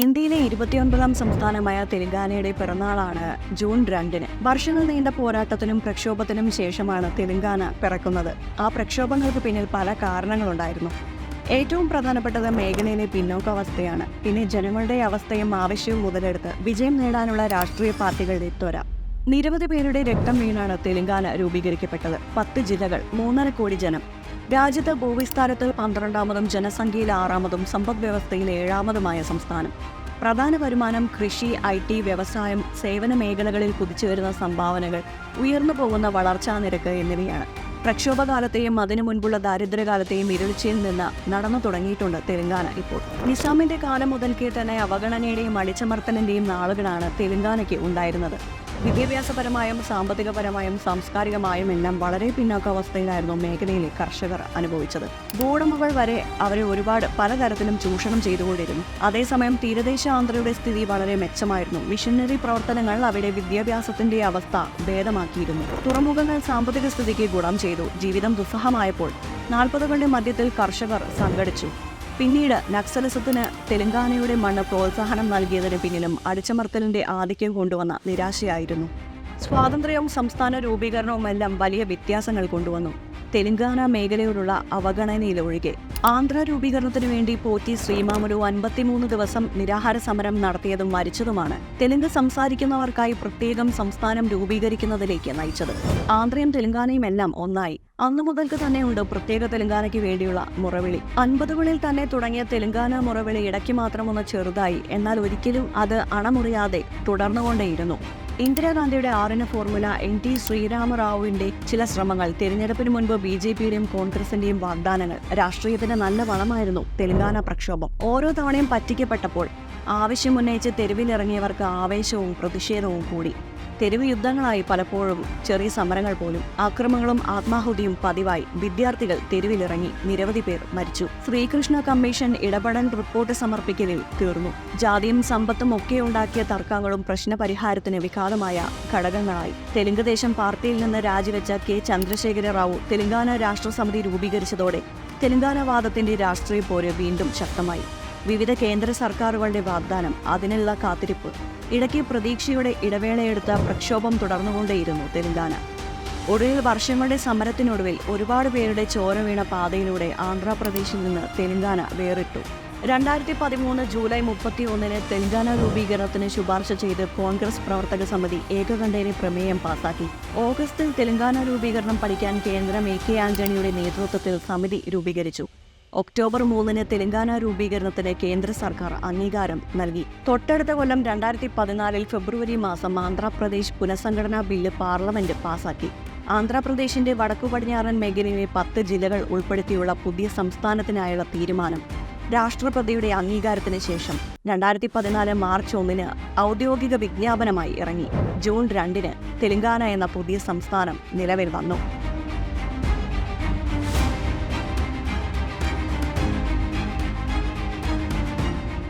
ഇന്ത്യയിലെ ഇരുപത്തിയൊൻപതാം സംസ്ഥാനമായ തെലങ്കാനയുടെ പിറന്നാളാണ് ജൂൺ രണ്ടിന്. വർഷങ്ങൾ നീണ്ട പോരാട്ടത്തിനും പ്രക്ഷോഭത്തിനും ശേഷമാണ് തെലങ്കാന പിറക്കുന്നത്. ആ പ്രക്ഷോഭങ്ങൾക്ക് പിന്നിൽ പല കാരണങ്ങളുണ്ടായിരുന്നു. ഏറ്റവും പ്രധാനപ്പെട്ടത് മേഖലയിലെ പിന്നോക്കാവസ്ഥയാണ്. പിന്നെ ജനങ്ങളുടെ അവസ്ഥയും ആവശ്യവും മുതലെടുത്ത് വിജയം നേടാനുള്ള രാഷ്ട്രീയ പാർട്ടികളുടെ ത്വര. നിരവധി പേരുടെ രക്തം വീണാണ് തെലങ്കാന രൂപീകരിക്കപ്പെട്ടത്. പത്ത് ജില്ലകൾ മൂന്നര കോടി ജനം. രാജ്യത്ത് ഭൂവിസ്താരത്തിൽ പന്ത്രണ്ടാമതും ജനസംഖ്യയിൽ ആറാമതും സമ്പദ് വ്യവസ്ഥയിൽ ഏഴാമതുമായ സംസ്ഥാനം. പ്രധാന വരുമാനം കൃഷി ഐ ടി വ്യവസായം സേവന മേഖലകളിൽ കുതിച്ചുവരുന്ന സംഭാവനകൾ ഉയർന്നു പോകുന്ന വളർച്ചാ നിരക്ക് എന്നിവയാണ്. പ്രക്ഷോഭകാലത്തെയും അതിനു മുൻപുള്ള ദാരിദ്ര്യകാലത്തെയും ഇരുൾച്ചയിൽ നിന്ന് നടന്നു തുടങ്ങിയിട്ടുണ്ട് തെലങ്കാന ഇപ്പോൾ. നിസാമിന്റെ കാലം മുതൽക്കേ തന്നെ അവഗണനയുടെയും അടിച്ചമർത്തലിന്റെയും നാളുകളാണ് തെലങ്കാനയ്ക്ക് ഉണ്ടായിരുന്നത്. വിദ്യാഭ്യാസപരമായും സാമ്പത്തികപരമായും സാംസ്കാരികമായും എല്ലാം വളരെ പിന്നോക്കാവസ്ഥയിലായിരുന്നു മേഖലയിലെ കർഷകർ അനുഭവിച്ചത്. ഭൂവുടമകൾ വരെ അവരെ ഒരുപാട് പലതരത്തിലും ചൂഷണം ചെയ്തുകൊണ്ടിരുന്നു. അതേസമയം തീരദേശ ആന്ധ്രയുടെ സ്ഥിതി വളരെ മെച്ചമായിരുന്നു. മിഷനറി പ്രവർത്തനങ്ങൾ അവിടെ വിദ്യാഭ്യാസത്തിന്റെ അവസ്ഥ ഭേദമാക്കിയിരുന്നു. തുറമുഖങ്ങൾ സാമ്പത്തിക സ്ഥിതിക്ക് ഗുണം ചെയ്തു. ജീവിതം ദുസ്സഹമായപ്പോൾ നാൽപ്പതുകളുടെ മധ്യത്തിൽ കർഷകർ സംഘടിച്ചു. പിന്നീട് നക്സലിസത്തിന് തെലങ്കാനയുടെ മണ്ണ് പ്രോത്സാഹനം നൽകിയതിന് പിന്നിലും അടിച്ചമർത്തലിന്റെ ആധിക്യം കൊണ്ടുവന്ന നിരാശയായിരുന്നു. സ്വാതന്ത്ര്യവും സംസ്ഥാന രൂപീകരണവുമെല്ലാം വലിയ വ്യത്യാസങ്ങൾ കൊണ്ടുവന്നു. തെലങ്കാന മേഖലയോടുള്ള അവഗണനയിലൊഴികെ ആന്ധ്ര രൂപീകരണത്തിനു വേണ്ടി പോറ്റി ശ്രീമാമുലു അൻപത്തിമൂന്ന് ദിവസം നിരാഹാര സമരം നടത്തിയതും മരിച്ചതുമാണ്. തെലുങ്ക് സംസാരിക്കുന്നവർക്കായി പ്രത്യേകം സംസ്ഥാനം രൂപീകരിക്കുന്നതിലേക്ക് നയിച്ചത്. ആന്ധ്രയും തെലങ്കാനയും എല്ലാം ഒന്നായി. അന്നു മുതൽക്ക് തന്നെയുണ്ട് പ്രത്യേക തെലങ്കാനയ്ക്ക് വേണ്ടിയുള്ള മുറവിളി. അൻപതുകളിൽ തന്നെ തുടങ്ങിയ തെലങ്കാന മുറവിളി ഇടയ്ക്ക് മാത്രം ഒന്ന് ചെറുതായി. എന്നാൽ ഒരിക്കലും അത് അണമുറിയാതെ തുടർന്നുകൊണ്ടേയിരുന്നു. ഇന്ദിരാഗാന്ധിയുടെ ആറിന ഫോർമുല എൻ ടി ശ്രീരാമറാവുവിന്റെ ചില ശ്രമങ്ങൾ തിരഞ്ഞെടുപ്പിന് മുൻപ് ബി ജെ പിയുടെയും കോൺഗ്രസിന്റെയും വാഗ്ദാനങ്ങൾ രാഷ്ട്രീയത്തിന് നല്ല വളമായിരുന്നു തെലങ്കാന പ്രക്ഷോഭം. ഓരോ തവണയും പറ്റിക്കപ്പെട്ടപ്പോൾ ആവശ്യമുന്നയിച്ച് തെരുവിലിറങ്ങിയവർക്ക് ആവേശവും പ്രതിഷേധവും കൂടി. തെരുവ് യുദ്ധങ്ങളായി പലപ്പോഴും ചെറിയ സമരങ്ങൾ പോലും ആക്രമണങ്ങളും ആത്മാഹുതിയും പതിവായി വിദ്യാർത്ഥികൾ തെരുവിലിറങ്ങി നിരവധി പേർ മരിച്ചു. ശ്രീകൃഷ്ണ കമ്മീഷൻ ഇടപെടൽ റിപ്പോർട്ട് സമർപ്പിക്കലിൽ തീർന്നു. ജാതിയും സമ്പത്തും ഒക്കെ ഉണ്ടാക്കിയ തർക്കങ്ങളും പ്രശ്നപരിഹാരത്തിന് വിഘാതമായ ഘടകങ്ങളായി. തെലുങ്ക് ദേശം പാർട്ടിയിൽ നിന്ന് രാജിവെച്ച കെ. ചന്ദ്രശേഖര റാവു തെലങ്കാന രാഷ്ട്രസമിതി രൂപീകരിച്ചതോടെ തെലങ്കാന വാദത്തിന്റെ രാഷ്ട്രീയ പോര് വീണ്ടും ശക്തമായി. വിവിധ കേന്ദ്ര സർക്കാരുകളുടെ വാഗ്ദാനം അതിനുള്ള കാത്തിരിപ്പ്. ഇടയ്ക്ക് പ്രതീക്ഷയുടെ ഇടവേളയെടുത്ത പ്രക്ഷോഭം തുടർന്നുകൊണ്ടേയിരുന്നു തെലങ്കാന. ഒടുവിൽ വർഷങ്ങളുടെ സമരത്തിനൊടുവിൽ ഒരുപാട് പേരുടെ ചോര വീണ പാതയിലൂടെ ആന്ധ്രാപ്രദേശിൽ നിന്ന് തെലങ്കാന വേറിട്ടു. രണ്ടായിരത്തി പതിമൂന്ന് ജൂലൈ മുപ്പത്തി ഒന്നിന് തെലങ്കാന രൂപീകരണത്തിന് ശുപാർശ ചെയ്ത് കോൺഗ്രസ് പ്രവർത്തക സമിതി ഏകകണ്ഠേന പ്രമേയം പാസാക്കി. ഓഗസ്റ്റിൽ തെലങ്കാന രൂപീകരണം പഠിക്കാൻ കേന്ദ്രം എ കെ ആന്റണിയുടെ നേതൃത്വത്തിൽ സമിതി രൂപീകരിച്ചു. ഒക്ടോബർ മൂന്നിന് തെലങ്കാന രൂപീകരണത്തിന് കേന്ദ്ര സർക്കാർ അംഗീകാരം നൽകി. തൊട്ടടുത്ത കൊല്ലം രണ്ടായിരത്തി പതിനാലിൽ ഫെബ്രുവരി മാസം ആന്ധ്രാപ്രദേശ് പുനഃസംഘടനാ ബില്ല് പാർലമെന്റ് പാസാക്കി. ആന്ധ്രാപ്രദേശിന്റെ വടക്കു പടിഞ്ഞാറൻ മേഖലയിലെ പത്ത് ജില്ലകൾ ഉൾപ്പെടുത്തിയുള്ള പുതിയ സംസ്ഥാനത്തിനായുള്ള തീരുമാനം. രാഷ്ട്രപതിയുടെ അംഗീകാരത്തിന് ശേഷം രണ്ടായിരത്തി പതിനാല് മാർച്ച് ഒന്നിന് ഔദ്യോഗിക വിജ്ഞാപനമായി ഇറങ്ങി. ജൂൺ രണ്ടിന് തെലങ്കാന എന്ന പുതിയ സംസ്ഥാനം നിലവിൽ വന്നു.